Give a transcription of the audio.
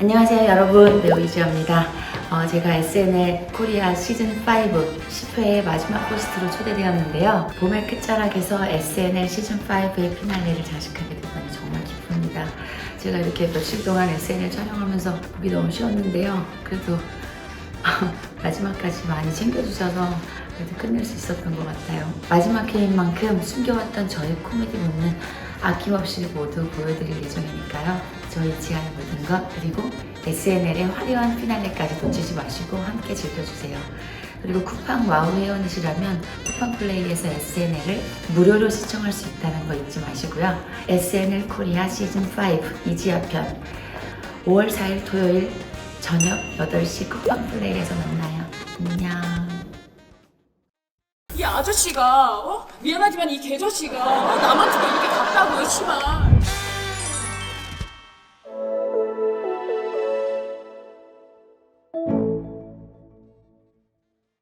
안녕하세요 여러분. 배우 이주연입니다. 어, 제가 SNL 코리아 시즌 5 10회의 마지막 포스트로 초대되었는데요. 봄의 끝자락에서 SNL 시즌 5의 피날레를 장식하게 되다니 정말 기쁩니다. 제가 이렇게 며칠 동안 SNL 촬영하면서 보기 너무 쉬웠는데요. 그래도 마지막까지 많이 챙겨주셔서 그래도 끝낼 수 있었던 것 같아요. 마지막 회인 만큼 숨겨왔던 저의 코미디 본능 아낌없이 모두 보여드릴 예정이니까요. 저희 지하의 모든 것 그리고 SNL의 화려한 피날레까지 놓치지 마시고 함께 즐겨주세요. 그리고 쿠팡 와우 회원이시라면 쿠팡 플레이에서 SNL을 무료로 시청할 수 있다는 거 잊지 마시고요. SNL 코리아 시즌 5 이지아 편 5월 4일 토요일 저녁 8시 쿠팡 플레이에서 만나요. 안녕. 이 아저씨가 어? 미안하지만 이 개저씨가 어? 남한테 이렇게 갔다고요, 씨발.